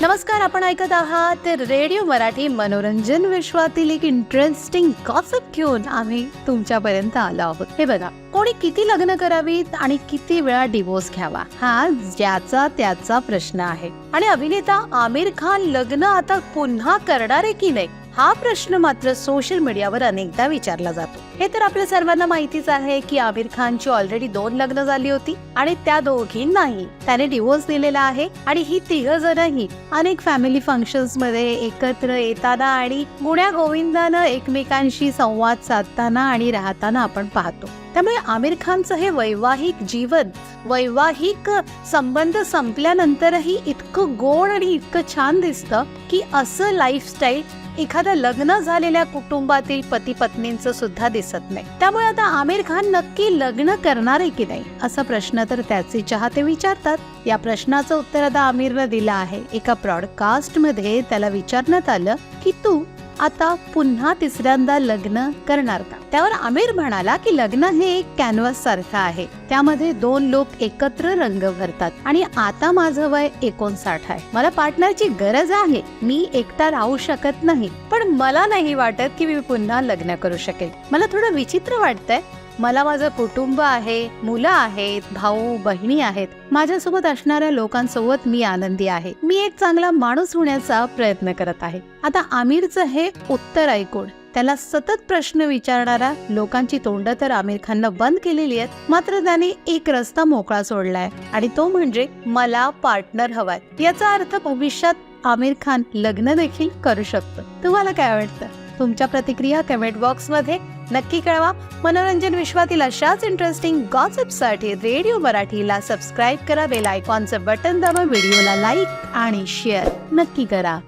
नमस्कार आपण ऐकत आहात रेडिओ मराठी मनोरंजन विश्वातील एक इंटरेस्टिंग गॉसिप घेऊन आम्ही तुमच्यापर्यंत आलो आहोत. हे बघा कोणी किती लग्न करावीत आणि किती वेळा डिवोर्स घ्यावा हा ज्याचा त्याचा प्रश्न आहे. आणि अभिनेता आमिर खान लग्न आता पुन्हा करणार आहे की नाही हा प्रश्न मात्र सोशल मीडियावर अनेकदा विचारला जातो. हे तर आपल्या सर्वांना माहितीच आहे की आमिर खानची ऑलरेडी दोन लग्न झाली होती आणि त्या दोघींनाही त्याने डिवोर्स दिलेला आहे आणि ही तिघ जणही अनेक फॅमिली फंक्शन्समध्ये एकत्र येताना आणि गुण्या गोविंदानं एकमेकांशी संवाद साधताना आणि राहताना आपण पाहतो. त्यामुळे आमिर खानचं हे वैवाहिक जीवन वैवाहिक संबंध संपल्यानंतरही इतकं गोड आणि इतकं छान दिसतं की असं लाईफस्टाईल एखाद्या लग्न झालेल्या कुटुंबातील पती पत्नींचं सुद्धा दिसतं. नाही. त्यामुळे आता आमिर खान नक्की लग्न करणार आहे की नाही असा प्रश्न तर त्याचे चाहते विचारतात. या प्रश्नाचं उत्तर आता आमिरनं दिलं आहे. एका ब्रॉडकास्टमध्ये त्याला विचारण्यात आलं की तू आता पुन्हा तिसऱ्यांदा लग्न करणार का? त्यावर आमिर म्हणाला की लग्न हे एक कॅनव्हास सारखं आहे. त्यामध्ये दोन लोक एकत्र रंग भरतात. आणि आता माझं वय एकोणसाठ आहे. मला पार्टनरची गरज आहे. मी एकटा राहू शकत नाही. पण मला नाही वाटत की मी पुन्हा लग्न करू शकेल. मला थोडं विचित्र वाटतंय. मला माझं कुटुंब आहे मुलं आहेत भाऊ बहिणी आहेत. माझ्यासोबत असणाऱ्या लोकांसोबत मी आनंदी आहे. मी एक चांगला माणूस होण्याचा प्रयत्न करत आहे. आता आमिरचं हे उत्तर ऐकून त्याला सतत प्रश्न विचारणाऱ्या लोकांची तोंड तर आमिर खाननं बंद केलेली आहेत. मात्र त्याने एक रस्ता मोकळा सोडलाय आणि तो म्हणजे मला पार्टनर हवाय. याचा अर्थ भविष्यात आमिर खान लग्न देखील करू शकतो. तुम्हाला काय वाटतं? तुमच्या प्रतिक्रिया कमेंट बॉक्समध्ये नक्की कळवा. मनोरंजन विश्वातील अशाच इंटरेस्टिंगसाठी रेडिओ मराठीला सबस्क्राईब करा. बेल आयकॉनचं बटन दाबा. व्हिडिओला लाईक आणि शेअर नक्की करा.